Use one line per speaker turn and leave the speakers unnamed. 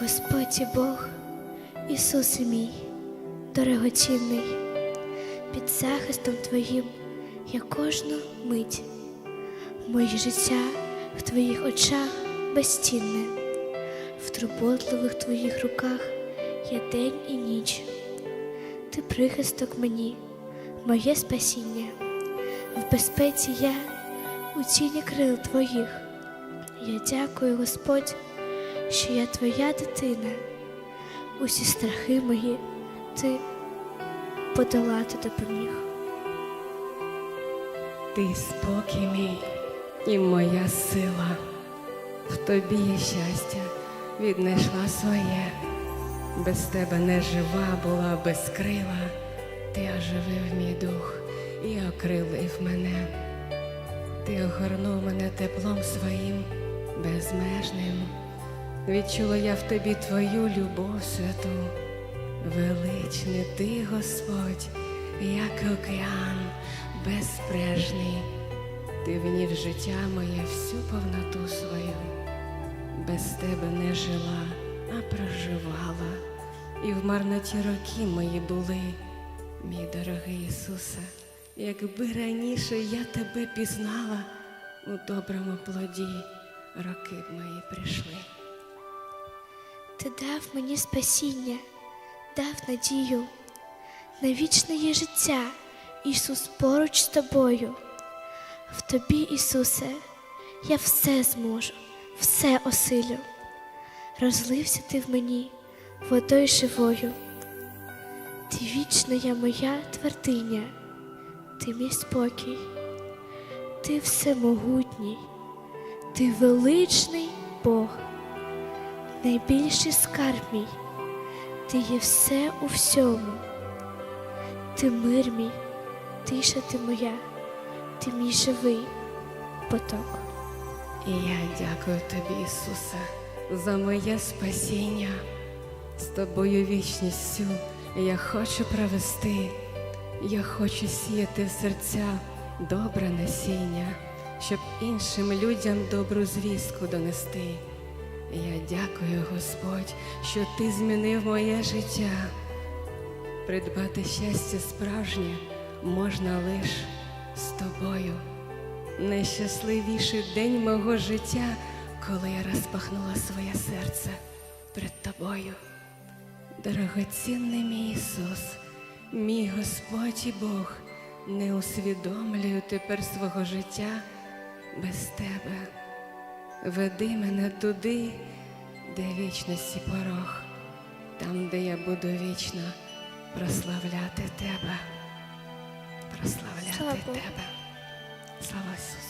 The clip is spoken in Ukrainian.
Господь і Бог, Ісусе мій, дорогоцінний, під захистом Твоїм я кожну мить, моє життя в Твоїх очах безцінне, в турботливих Твоїх руках я день і ніч. Ти прихисток мені, моє спасіння, в безпеці я у тіні крил Твоїх. Я дякую, Господь, що я твоя дитина. Усі страхи мої ти подолати допоміг.
Ти спокій мій і моя сила. В тобі я щастя віднайшла своє. Без тебе не жива була без крила. Ти оживив мій дух і окрилив мене. Ти огорнув мене теплом своїм безмежним. Відчула я в тобі твою любов святу. Величний ти, Господь, як океан безбрежний. Ти вніс життя моє всю повноту свою. Без тебе не жила, а проживала. І в марноті роки мої були, мій дорогий Ісусе, якби раніше я тебе пізнала, у доброму плоді роки мої прийшли.
Ти дав мені спасіння, дав надію на вічне є життя, Ісус поруч з тобою. В тобі, Ісусе, я все зможу, все осилю. Розлився ти в мені водою живою. Ти вічна я моя твердиня, ти мій спокій, ти всемогутній, ти величний Бог найбільший скарб мій, ти є все у всьому. Ти мир мій, тиша ти моя, ти мій живий поток.
І я дякую тобі, Ісусе, за моє спасіння. З тобою вічністю я хочу провести, я хочу сіяти в серця добре насіння, щоб іншим людям добру звістку донести. Я дякую, Господь, що ти змінив моє життя. Придбати щастя справжнє можна лиш з тобою. Найщасливіший день мого життя, коли я розпахнула своє серце перед тобою. Дорогоцінний мій Ісус, мій Господь і Бог, не усвідомлюю тепер свого життя без тебе. Веди мене туди, де вічності порог, там, де я буду вічно прославляти тебе, прославляти
Слава
тебе. Слава Ісусу!